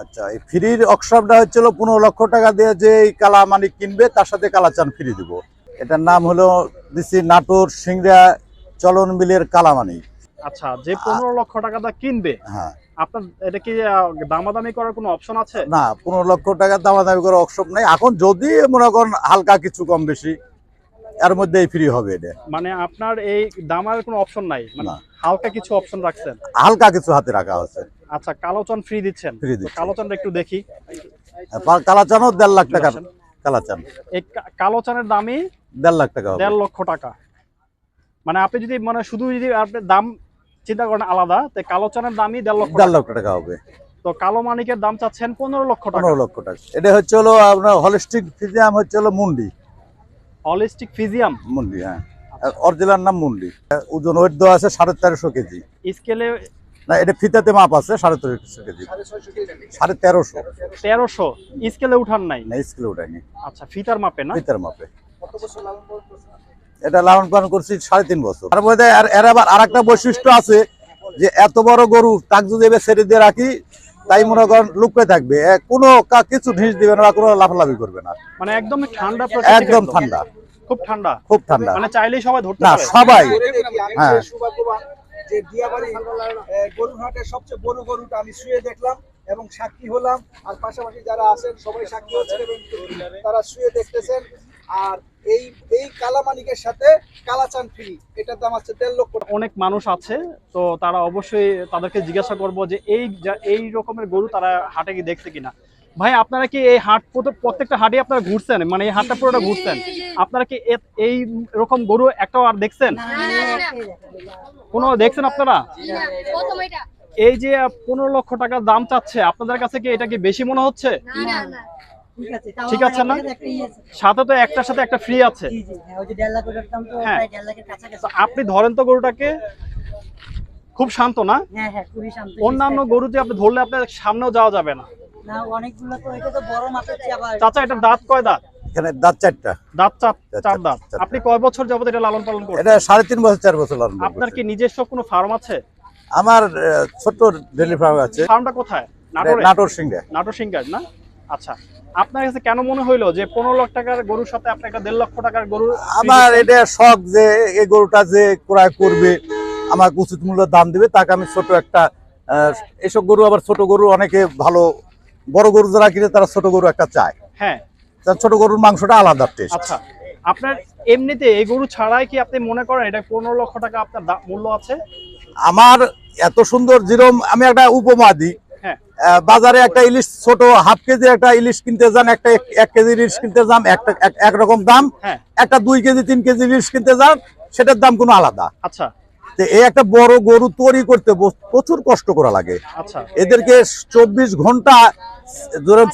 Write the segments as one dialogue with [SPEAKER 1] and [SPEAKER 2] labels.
[SPEAKER 1] আচ্ছা এই ফ্রির অক্সরটা হচ্ছিল পনেরো লক্ষ টাকা দিয়ে যে এই কালা মানিক কিনবে তার সাথে কালাচান ফ্রি দিব। এটার নাম হলো দিছি নাটোর সিংড়া চলন মিলের কালামানিক
[SPEAKER 2] আচ্ছা যে পনেরো লক্ষ টাকা দা কিনবে
[SPEAKER 1] হ্যাঁ।
[SPEAKER 2] আপনার এটা কি দামাদামি করার কোনো অপশন আছে?
[SPEAKER 1] না পনেরো লক্ষ টাকা দামা দামি করে অক্সর নেই। এখন যদি মনে করেন হালকা কিছু কম বেশি এর মধ্যেই ফ্রি হবে এটা।
[SPEAKER 2] মানে আপনার এই দামার কোনো অপশন নাই? মানে। হালকা কিছু অপশন রাখছেন?
[SPEAKER 1] হালকা কিছু হাতে রাখা আছে।
[SPEAKER 2] আচ্ছা কালোচন ফ্রি দিচ্ছেন? তো
[SPEAKER 1] দিচ্ছি।
[SPEAKER 2] কালোচনটা একটু দেখি।
[SPEAKER 1] কালাচানও দেড় লাখ
[SPEAKER 2] আসেন।
[SPEAKER 1] কালাচান।
[SPEAKER 2] এই কালোচনের দামই
[SPEAKER 1] দেড় লাখ টাকা
[SPEAKER 2] দেড় লক্ষ টাকা। মানে আপনি যদি মানে শুধু যদি আপনি দাম চিন্তা করেন আলাদা তো কালোচনের দামই দেড় লক্ষ
[SPEAKER 1] দেড়
[SPEAKER 2] টাকা।
[SPEAKER 1] লক্ষ টাকা হবে।
[SPEAKER 2] তো কালো মানিকের দাম চাচ্ছেন পনেরো লক্ষ টাকা।
[SPEAKER 1] পনেরো লক্ষ টাকা। এটা হচ্ছে হলো আপনার হলিস্টিক ফিজিয়াম হচ্ছে হলো মুন্ডি।
[SPEAKER 2] হলিস্টিক ফিজিয়াম
[SPEAKER 1] মুন্ডি হ্যাঁ। অরিজিনাল নাম মুন্ডি। ওজন ওয়েট দেওয়া আছে সাড়ে তেরোশো কেজি।
[SPEAKER 2] স্কেলে
[SPEAKER 1] না এটা ফিতাতে মাপ আছে সাড়ে তেরোশো কেজি। সাড়ে তেরোশো।
[SPEAKER 2] তেরোশো। স্কেলে উঠান নাই?
[SPEAKER 1] না স্কেলে উঠায়নি
[SPEAKER 2] আচ্ছা ফিতার মাপে না?
[SPEAKER 1] ফিতার মাপে। এটা লালন পালন করছি সাড়ে তিন বছর। তার মধ্যে আর এর আবার আর একটা বৈশিষ্ট্য আছে যে এত বড় গরু তাক যদি এবার ছেড়ে দিয়ে রাখি তাই মনে করেন লুকতে থাকবে। কোনো কিছু ঢিস দিবে না কোনো লাফালাফি করবে না।
[SPEAKER 2] মানে একদম ঠান্ডা
[SPEAKER 1] একদম। ঠান্ডা।
[SPEAKER 2] খুব ঠান্ডা।
[SPEAKER 1] খুব ঠান্ডা।
[SPEAKER 2] মানে চাইলেই সবাই ধরতে
[SPEAKER 1] না সবাই। হ্যাঁ।
[SPEAKER 3] যে দিয়াবাড়ি গরুরহাটের সবচেয়ে বড় গরুটা আমি শুয়ে দেখলাম এবং সাক্ষী হলাম। আর পাশাপাশি যারা আছেন সবাই সাক্ষী হচ্ছেন এবং তারা শুয়ে দেখতেছেন। আর এই এই কালামানিকের সাথে কালাচান ফ্রি এটার দাম আছে দেড় লক্ষ টাকা।
[SPEAKER 2] অনেক মানুষ আছে তো তারা অবশ্যই তাদেরকে জিজ্ঞাসা করব যে এই এই রকমের গরু তারা হাটে কি দেখছে কিনা। ভাই আপনারা কি এই হাট প্রত- প্রত্যেকটা হাটে আপনারা ঘুরছেন? মানে এই হাটটা পুরোটা ঘুরছেন? আপনারা কি এ- এই রকম গরু একটাও আর দেখছেন? কোনো দেখছেন আপনারা? এই যে পনেরো লক্ষ টাকা দাম চাচ্ছে আপনাদের কাছে কি এটা কি বেশি মনে হচ্ছে?
[SPEAKER 4] না না না।
[SPEAKER 5] ঠিক আছে
[SPEAKER 2] না?
[SPEAKER 5] একটা ইয়ে।
[SPEAKER 2] সাথে তো একটার সাথে একটা ফ্রি আছে।
[SPEAKER 5] জি, জি, হ্যাঁ, যে
[SPEAKER 2] হ্যাঁ। আপনি ধরেন তো গরুটাকে খুব শান্ত না?
[SPEAKER 5] হ্যাঁ, হ্যাঁ, খুবই শান্ত।
[SPEAKER 2] অন্যান্য গরুতে আপনি ধরলে আপনার সামনেও যাওয়া যাবে না।
[SPEAKER 5] না, অনেকগুলো তো এটা তো বড় মাপের চেয়ে
[SPEAKER 2] চাচা এটা দাঁত কয় দাঁত?
[SPEAKER 1] এখানে দাঁত চারটা।
[SPEAKER 2] দাঁত চার
[SPEAKER 1] চার-
[SPEAKER 2] চার দাঁত। আপনি কয় বছর যাবত এটা লালন পালন করছেন?
[SPEAKER 1] এটা সাড়ে তিন বছর চার বছর লালন
[SPEAKER 2] আপনার কি নিজস্ব কোনো ফার্ম আছে?
[SPEAKER 1] আমার আহ, ছোট্ট ডেলি ফার্ম আছে।
[SPEAKER 2] ফার্মটা কোথায়? নাটোরে?
[SPEAKER 1] নাটোর সিংহে
[SPEAKER 2] নাটোর সিঙ্গার না? আচ্ছা। আপনার কাছে কেন মনে হইল যে পনেরো লাখ টাকার গরুর সাথে আপনি একটা দেড় লক্ষ টাকার গরু
[SPEAKER 1] আমার এটা শখ যে এই গরুটা যে ক্রয় করবে আমার উচিত মূল্য দাম দিবে। তাকে আমি ছোট একটা আহ, এসব গরু আবার ছোট গরু অনেকে ভালো বড় গরু যারা কিনে তারা ছোট গরু একটা চায়।
[SPEAKER 2] হ্যাঁ।
[SPEAKER 1] তার ছোট গরুর মাংসটা আলাদা টেস্ট
[SPEAKER 2] আচ্ছা আপনার এমনিতে এই গরু ছাড়াই কি আপনি মনে করেন এটা পনেরো লক্ষ টাকা আপনার মূল্য আছে?
[SPEAKER 1] আমার এত সুন্দর যেরকম আমি একটা উপমা দিই।
[SPEAKER 2] হ্যাঁ।
[SPEAKER 1] বাজারে একটা ইলিশ ছোট হাফ কেজি একটা ইলিশ কিনতে যান একটা এক- কেজি ইলিশ কিনতে যান একটা এক- একরকম দাম।
[SPEAKER 2] হ্যাঁ।
[SPEAKER 1] একটা দুই কেজি তিন কেজি ইলিশ কিনতে যান সেটার দাম কোনো আলাদা।
[SPEAKER 2] আচ্ছা।
[SPEAKER 1] তো এই একটা বড় গরু তৈরি করতে প্রচুর কষ্ট করা লাগে।
[SPEAKER 2] আচ্ছা।
[SPEAKER 1] এদেরকে চব্বিশ ঘণ্টা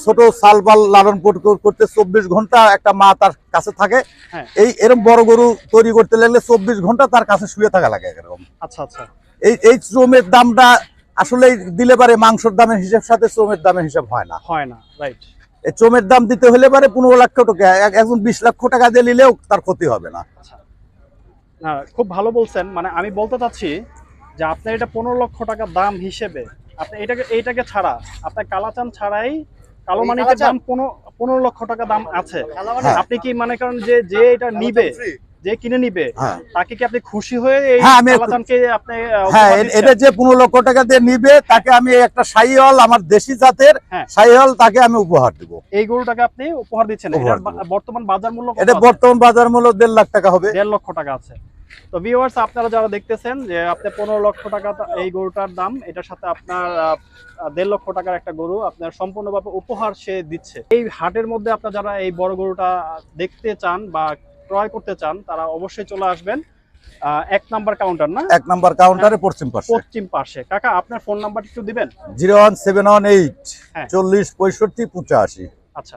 [SPEAKER 1] ছোট সালবাল লালন করতে চব্বিশ ঘণ্টা একটা মা তার কাছে থাকে।
[SPEAKER 2] হ্যাঁ।
[SPEAKER 1] এই এরকম বড় গরু তৈরি করতে লাগলে চব্বিশ ঘণ্টা তার কাছে শুয়ে থাকা লাগে এরকম।
[SPEAKER 2] আচ্ছা আচ্ছা।
[SPEAKER 1] এই এই শ্রমের দামটা আসলে দিলে পারে মাংসের দামের হিসাব সাথে শ্রমের দামের হিসাব হয় না।
[SPEAKER 2] হয় না রাইট
[SPEAKER 1] এই শ্রমের দাম দিতে হলে পারে পনেরো লক্ষ টাকা একজন বিশ লক্ষ টাকা দিয়ে নিলেও তার ক্ষতি হবে না।
[SPEAKER 2] না খুব ভালো বলছেন। মানে আমি বলতে চাচ্ছি যে আপনার এটা পনেরো লক্ষ টাকা দাম হিসেবে আপনি এটাকে এইটাকে ছাড়া আপনার কালাচান ছাড়াই কালো মানিকের দাম পনেরো পনেরো লক্ষ টাকা দাম আছে। আপনি কি মনে করেন যে যে এটা নিবে? যে কিনে নিবে
[SPEAKER 1] হ্যাঁ।
[SPEAKER 2] তাকে কি আপনি খুশি হয়ে এই
[SPEAKER 1] হ্যাঁ,
[SPEAKER 2] আপনি
[SPEAKER 1] হ্যাঁ
[SPEAKER 2] দিচ্ছেন?
[SPEAKER 1] এটা যে পনেরো লক্ষ টাকা দিয়ে নিবে তাকে আমি একটা সাইহল আমার দেশি জাতের
[SPEAKER 2] হ্যাঁ।
[SPEAKER 1] সাইহল তাকে আমি উপহার দেবো।
[SPEAKER 2] এই গরুটাকে আপনি উপহার দিচ্ছেন। বর্তমান বাজার মূল্য
[SPEAKER 1] এটা বর্তমান বাজার মূল্য দেড় লাখ টাকা হবে।
[SPEAKER 2] দেড় লক্ষ টাকা আছে। তো ভিউয়ার্স আপনারা যারা দেখতেছেন যে আপনি পনেরো লক্ষ টাকা এই গরুটার দাম এটার সাথে আপনার দেড় লক্ষ টাকার একটা গরু আপনার সম্পূর্ণভাবে উপহার সে দিচ্ছে। এই হাটের মধ্যে আপনারা যারা এই বড় গরুটা দেখতে চান বা ক্রয় করতে চান তারা অবশ্যই চলে আসবেন। এক নাম্বার কাউন্টার না?
[SPEAKER 1] এক নাম্বার কাউন্টারে পশ্চিম পাশে।
[SPEAKER 2] পশ্চিম পাশে। কাকা আপনার ফোন নাম্বারটা একটু দিবেন?
[SPEAKER 1] Zero one seven one eight
[SPEAKER 2] হ্যাঁ।
[SPEAKER 1] চল্লিশ পঁয়ষট্টি পঁচাশি।
[SPEAKER 2] আচ্ছা।